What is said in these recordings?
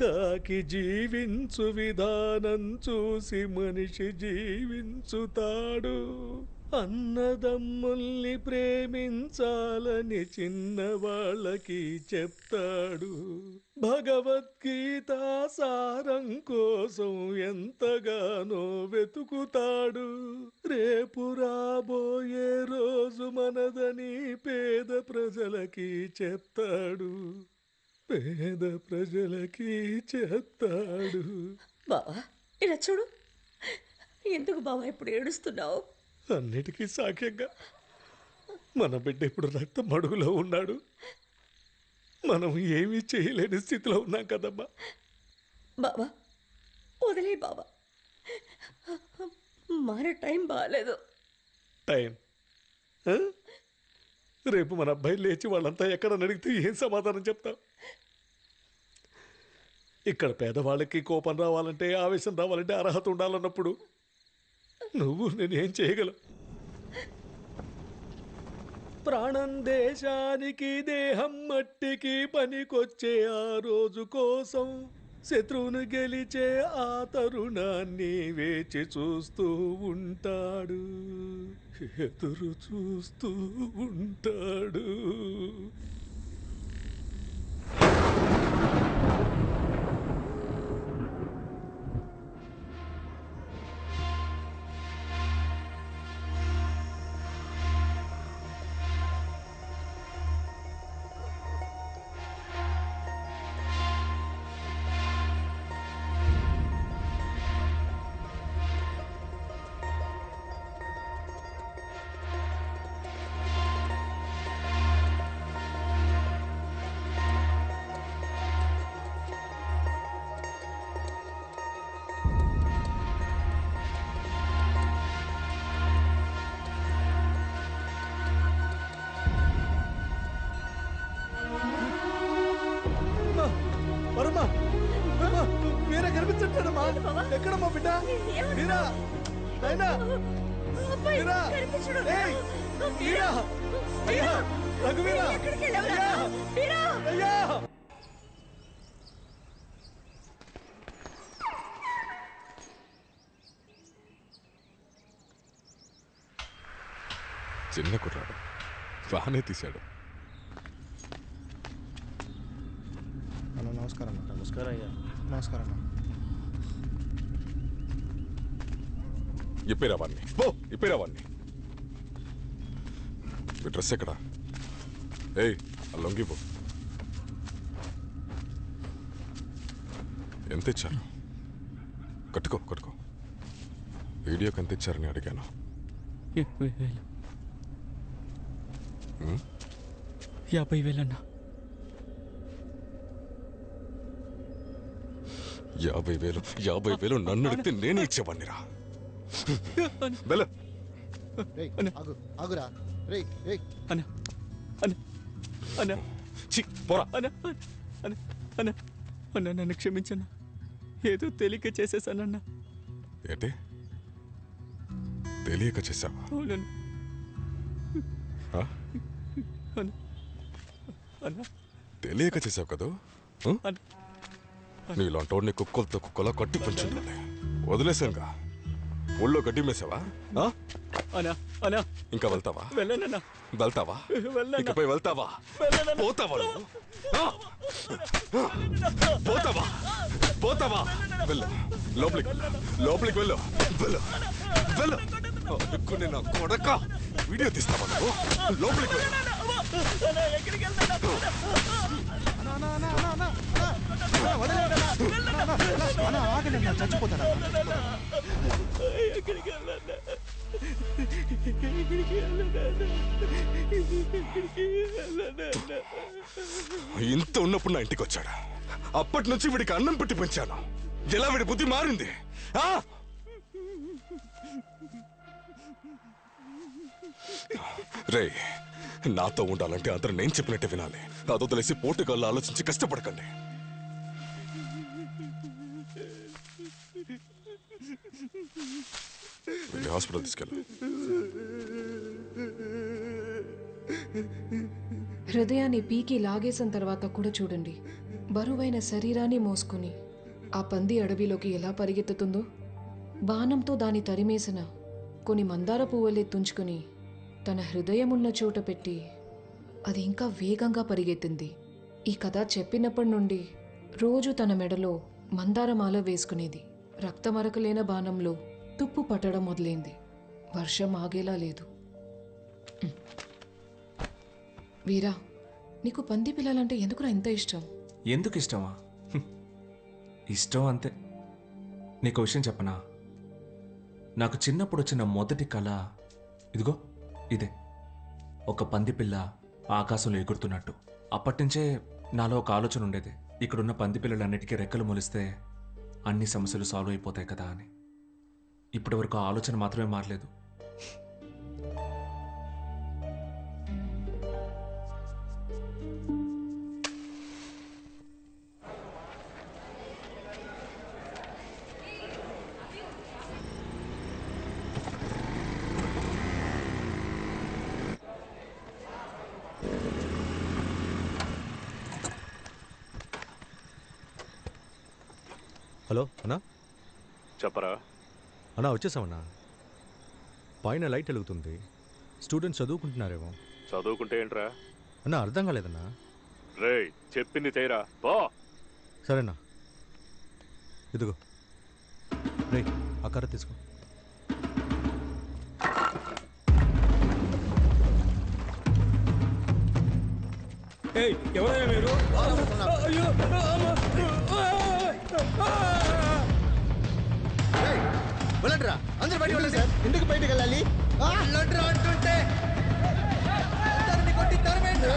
కాకి జీవించు విధానం చూసి మనిషి జీవించుతాడు. అన్నదమ్ముల్ని ప్రేమించాలని చిన్నవాళ్ళకి చెప్తాడు. భగవద్గీత సారం కోసం ఎంతగానో వెతుకుతాడు. రేపు రాబోయే రోజు మనదని పేద ప్రజలకి చెప్తాడు. పేద ప్రజలకి చెప్తాడు బావా ఇలా చూడు. ఎందుకు బావా ఇప్పుడు ఏడుస్తున్నావు? అన్నిటికీ సాక్ష్యంగా మన బిడ్డ ఇప్పుడు రక్త మడుగులో ఉన్నాడు. మనం ఏమీ చేయలేని స్థితిలో ఉన్నాం కదమ్మా. బావా వదిలే బావా. మన టైం బాగాలేదు టైం? ఆ? రేపు మన అబ్బాయి లేచి వాళ్ళంతా ఎక్కడ అడిగితే ఏం సమాధానం చెప్తాం ఇక్కడ పేదవాళ్ళకి కోపం రావాలంటే ఆవేశం రావాలంటే అర్హత ఉండాలన్నప్పుడు నువ్వు నేను ఏం చేయగలం? ప్రాణం దేశానికి దేహం మట్టికి పనికొచ్చే ఆ రోజు కోసం శత్రువును గెలిచే ఆ తరుణాన్ని వేచి చూస్తూ ఉంటాడు. ఎదురు చూస్తూ ఉంటాడు. మీరా? అయినా అబ్బాయి, మీరా? కనిపించడం ఏయ్, లేదా? మీరా? అయ్యా రఘువీరా? ఎక్కడికి వెళ్ళావురా? అయ్యా! మీరా? అయ్యా! చిన్న కుర్రాడు. బాగానే తీశాడు. అన్న నమస్కారం నమస్కారం అయ్యా. నమస్కారం అన్న. ఇప్పేరా వాడిని పో. ఇప్పేరా వాడిని మీ డ్రెస్ ఎక్కడా? ఏయ్ ఆ లొంగి పో. ఎంత ఇచ్చారు కట్టుకో కట్టుకో. వీడియోకి ఎంత ఇచ్చారని అడిగాను. యాభై వేలు. ఉమ్, యాభై వేలన్నా. యాభై వేలు యాభై వేలు నన్ను అడిగితే నేనే ఇచ్చేవాడినిరా వెళ్ళ. ఆగురా. రేయ్ రేయ్. అన్న. అన్న. అన్న. చి పోరా. అన్న. అన్న. అన్న. అన్న నన్ను క్షమించన్న. ఏదో తెలియక చేసేసానన్నా. ఏంటి? తెలియక చేసావా? అవునన్న. ఆ? అన్న. అన్న. తెలియక చేసావు కదా? అన్న. నీలాంటోడిని కుక్కలతో కుక్కలా కట్టి పెంచుండాలి వదిలేసాంగా ఊళ్ళో గడ్డి మేసావా? ఇంకా వెళ్తావా? వెళ్ళనన్నా. వెళ్తావా? ఇకపై వెళ్తావా? పోతావా? పోతావా? పోతావా? వెళ్ళు. లోపలికి వెళ్ళు. లోపలికి వెళ్ళు. వెళ్ళు. వెళ్ళు. అనుకుని నా కొడక. వీడియో తీస్తావా నువ్వు? లోపలికి వెళ్ళు. అన్న ఆగండి ఎక్కడికి చచ్చిపోతాను ఇంత ఉన్నప్పుడు నా ఇంటికి వచ్చాడు? అప్పటి నుంచి వీడికి అన్నం పెట్టి పెంచాను. ఎలా వీడి బుద్ధి మారింది? ఆ? రే నాతో ఉండాలంటే అందరూ నేను చెప్పినట్టే వినాలి. అదో తెలిసి పోటుగాళ్ళు ఆలోచించి కష్టపడకండి. వెళ్ళి హాస్పిటల్ తీసుకెళ్ళు హృదయాన్ని పీకి లాగేసిన తర్వాత కూడా చూడండి. బరువైన శరీరాన్ని మోసుకుని ఆ పంది అడవిలోకి ఎలా పరిగెత్తుతుందో? బాణంతో దాని తరిమేసిన కొన్ని మందార పువ్వులే తుంచుకుని తన హృదయమున్న చోట పెట్టి అది ఇంకా వేగంగా పరిగెత్తింది. ఈ కథ చెప్పినప్పటి నుండి రోజు తన మెడలో మందారమాల వేసుకునేది. రక్తమరకలేన బాణంలో తుప్పు పట్టడం మొదలైంది. వర్షం ఆగేలా లేదు. వీరా నీకు పంది పిల్లలంటే ఎందుకురా ఇంత ఇష్టం? ఎందుకు ఇష్టమా? ఇష్టం అంతే. నీకు విషయం చెప్పనా? నాకు చిన్నప్పుడు వచ్చిన మొదటి కళ ఇదిగో ఇదే. ఒక పంది పిల్ల ఆకాశంలో ఎగురుతున్నట్టు. అప్పటినుంచే నాలో ఒక ఆలోచన ఉండేది. ఇక్కడున్న పంది పిల్లలన్నిటికీ రెక్కలు మొలిస్తే అన్ని సమస్యలు సాల్వ్ అయిపోతాయి కదా అని. ఇప్పటి వరకు ఆలోచన మాత్రమే మారలేదు. హలో అన్నా? చెప్పరా? అన్నా వచ్చేసామన్నా పైన లైట్ వెలుగుతుంది. స్టూడెంట్స్ చదువుకుంటున్నారేమో. చదువుకుంటే ఏంట్రా? అన్నా అర్థం కాలేదన్నా. రే చెప్పింది చేయరా. బా సరేనా. ఇదిగో. రే ఆ కర్ర తీసుకో. ఏయ్ ఎవరైనా మీరు? అయ్యో అమ్మా. వెళ్ళండిరా. అందరూ బయటికి వెళ్ళండి. సార్? ఎందుకు బయటికి వెళ్ళాలి? వెళ్ళండిరా అంటుంటే. అందరిని కొట్టి తరమేండి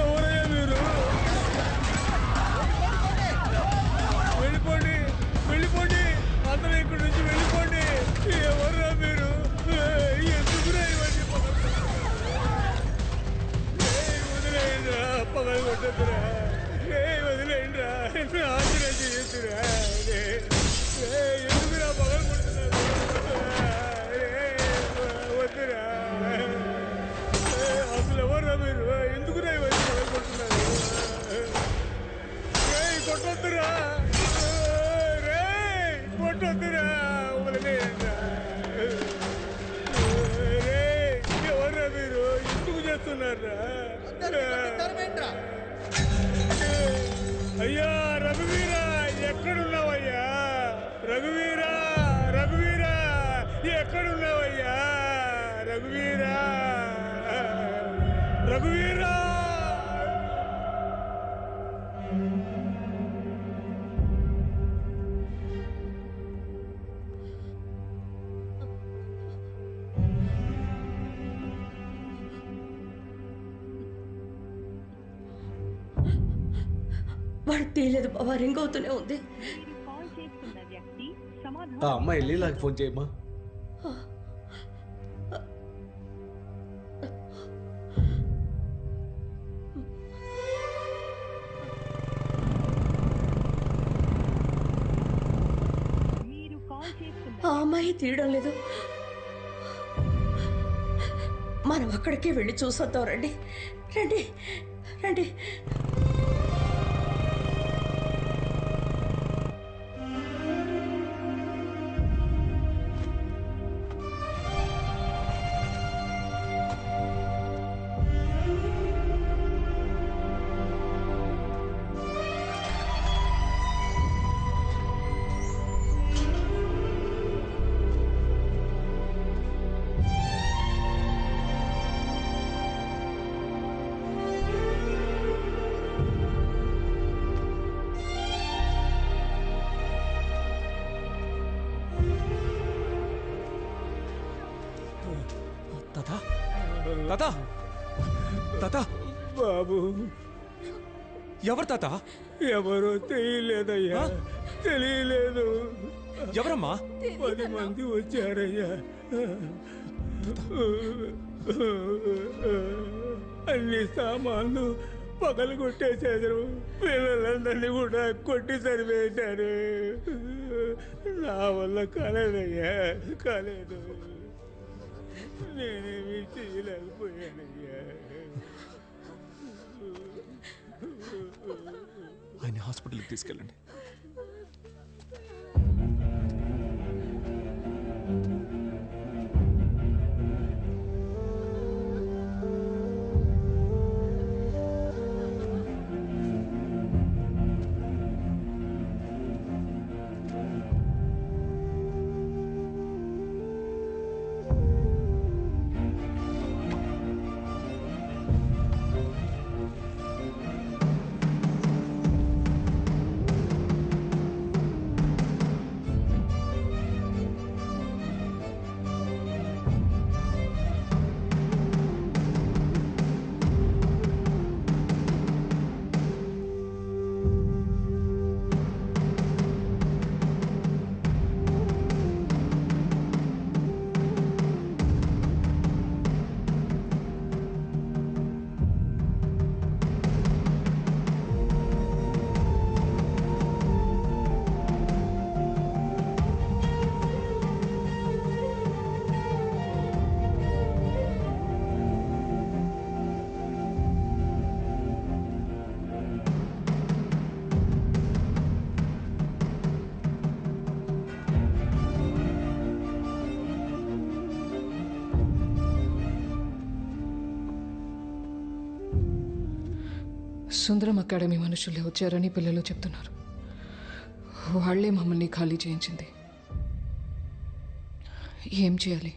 ఎవరయ్యా మీరు? వెళ్ళిపోండి వెళ్ళిపోండి. అందరూ ఇక్కడి నుంచి వెళ్ళిపోండి. ఎవర్రా మీరు? ఎందుకురా ఇవన్నీ ఏయ్, వదిలేయండిరా పగలు కొట్టద్దురా. ఏయ్ వదిలేయండిరా. ఆశ్రయం ఎవర్రా మీరు? ఎందుకు చేస్తున్నారా తరమేంట్రా అయ్యా రఘువీరా ఎక్కడున్నావయ్యా? రఘువీరా రఘువీరా ఎక్కడున్నావయ్యా? రఘువీరా రఘువీరా. వాడు తీయలేదు బాబా రింగ్ అవుతూనే ఉంది. ఆ అమ్మాయి లీలాకి ఫోన్ చేయమ్మా. ఆ అమ్మాయి తీయడం లేదు. మనం అక్కడికే వెళ్ళి చూసొద్దాం రండి. రండి రండి. తాత తాత తాత బాబు. ఎవరు తాత? ఎవరో తెలియలేదయ్యా. తెలియలేదు. ఎవరమ్మా? పది మంది వచ్చారయ్యా. అన్ని సామాన్లు పగలు కొట్టేశారు. పిల్లలందరినీ కూడా కొట్టి సరివేశారు. నా వల్ల కాలేదయ్యా. కాలేదు. నేనేమి చేయలేకపోయానయ్యా ఆయన హాస్పిటల్కి తీసుకెళ్ళండి. సుందరం అకాడమీ మనుషులే వచ్చారని పిల్లలు చెప్తున్నారు. వాళ్ళే మమ్మల్ని ఖాళీ చేయించింది. ఏం చేయాలి?